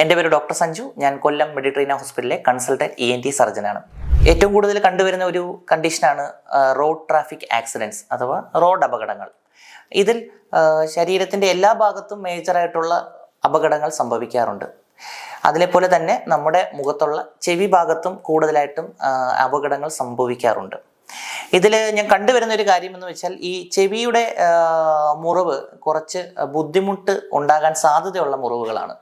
എന്റെ പേര് ഡോക്ടർ സഞ്ജു. ഞാൻ കൊല്ലം മെഡിട്രീന ഹോസ്പിറ്റലിലെ കൺസൾട്ടന്റ് ഇ എൻ ടി സർജനാണ്. ഏറ്റവും കൂടുതൽ കണ്ടുവരുന്ന ഒരു കണ്ടീഷനാണ് റോഡ് ട്രാഫിക് ആക്സിഡന്റ്സ് അഥവാ റോഡ് അപകടങ്ങൾ. ഇതിൽ ശരീരത്തിന്റെ എല്ലാ ഭാഗത്തും മേജറായിട്ടുള്ള അപകടങ്ങൾ സംഭവിക്കാറുണ്ട്. അതിലെപ്പോലെ തന്നെ നമ്മുടെ മുഖത്തുള്ള ചെവി ഭാഗത്തും കൂടുതലായിട്ടും അപകടങ്ങൾ സംഭവിക്കാറുണ്ട്. ഇതിൽ ഞാൻ കണ്ടുവരുന്ന ഒരു കാര്യം എന്ന് വെച്ചാൽ ഈ ചെവിയുടെ മുറിവ് കുറച്ച് ബുദ്ധിമുട്ട് ഉണ്ടാകാൻ സാധ്യതയുള്ള മുറിവുകളാണ്.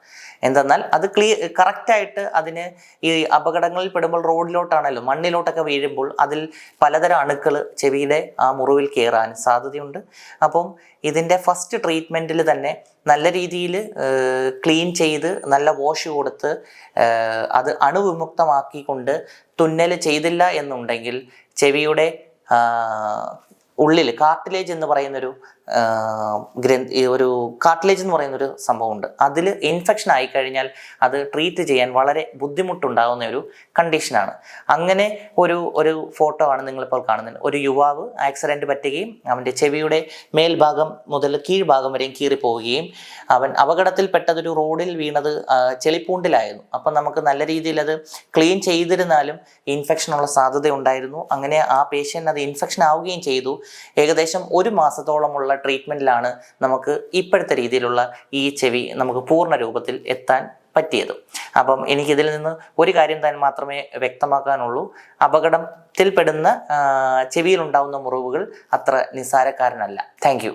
എന്തെന്നാൽ അത് ക്ലിയർ കറക്റ്റായിട്ട് അതിന് ഈ അപകടങ്ങളിൽ പെടുമ്പോൾ റോഡിലോട്ടാണല്ലോ മണ്ണിലോട്ടൊക്കെ വീഴുമ്പോൾ അതിൽ പലതരം അണുക്കൾ ചെവിയുടെ ആ മുറിവിൽ കയറാൻ സാധ്യതയുണ്ട്. അപ്പം ഇതിന്റെ ഫസ്റ്റ് ട്രീറ്റ്മെന്റിൽ തന്നെ നല്ല രീതിയിൽ ക്ലീൻ ചെയ്ത് നല്ല വാഷ് കൊടുത്ത് അത് അണുവിമുക്തമാക്കിക്കൊണ്ട് തുന്നൽ ചെയ്തില്ല എന്നുണ്ടെങ്കിൽ ചെവിയുടെ ഉള്ളിൽ കാർട്ടിലേജ് എന്ന് പറയുന്നൊരു ഗ്രന്ഥ ഒരു കാർട്ടിലേജ് എന്ന് പറയുന്നൊരു സംഭവമുണ്ട്. അതിൽ ഇൻഫെക്ഷൻ ആയിക്കഴിഞ്ഞാൽ അത് ട്രീറ്റ് ചെയ്യാൻ വളരെ ബുദ്ധിമുട്ടുണ്ടാകുന്ന ഒരു കണ്ടീഷനാണ് അങ്ങനെ ഒരു ഒരു ഫോട്ടോ ആണ് നിങ്ങളിപ്പോൾ കാണുന്നത്. ഒരു യുവാവ് ആക്സിഡന്റ് പറ്റുകയും അവന്റെ ചെവിയുടെ മേൽഭാഗം മുതൽ കീഴ്ഭാഗം വരെയും കീറിപ്പോവുകയും അവൻ അപകടത്തിൽപ്പെട്ടതൊരു റോഡിൽ വീണത് ചെളിപ്പൂണ്ടിലായിരുന്നു. അപ്പം നമുക്ക് നല്ല രീതിയിൽ അത് ക്ലീൻ ചെയ്തിരുന്നാലും ഇൻഫെക്ഷനുള്ള സാധ്യത ഉണ്ടായിരുന്നു അങ്ങനെ ആ പേഷ്യന്റ് അത് ഇൻഫെക്ഷൻ ആവുകയും ചെയ്തു. ഏകദേശം ഒരു മാസത്തോളമുള്ള ട്രീറ്റ്മെന്റിലാണ് നമുക്ക് ഇപ്പോഴത്തെ രീതിയിലുള്ള ഈ ചെവി നമുക്ക് പൂർണ രൂപത്തിൽ എത്താൻ പറ്റിയത്. അപ്പം എനിക്കിതിൽ നിന്ന് ഒരു കാര്യം തന്നെ മാത്രമേ വ്യക്തമാക്കാനുള്ളൂ. അപകടത്തിൽപ്പെടുന്ന ചെവിയിലുണ്ടാവുന്ന മുറിവുകൾ അത്ര നിസ്സാരക്കാരനല്ല. താങ്ക്